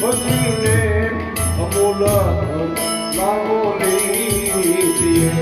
ભજીને અમૂલ લાગો લીધીએ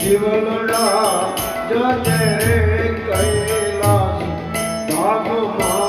જીવનના જને કૈલાસ ભાગમાં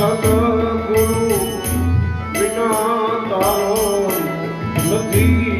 સદગુરુ વિના તારો નથી.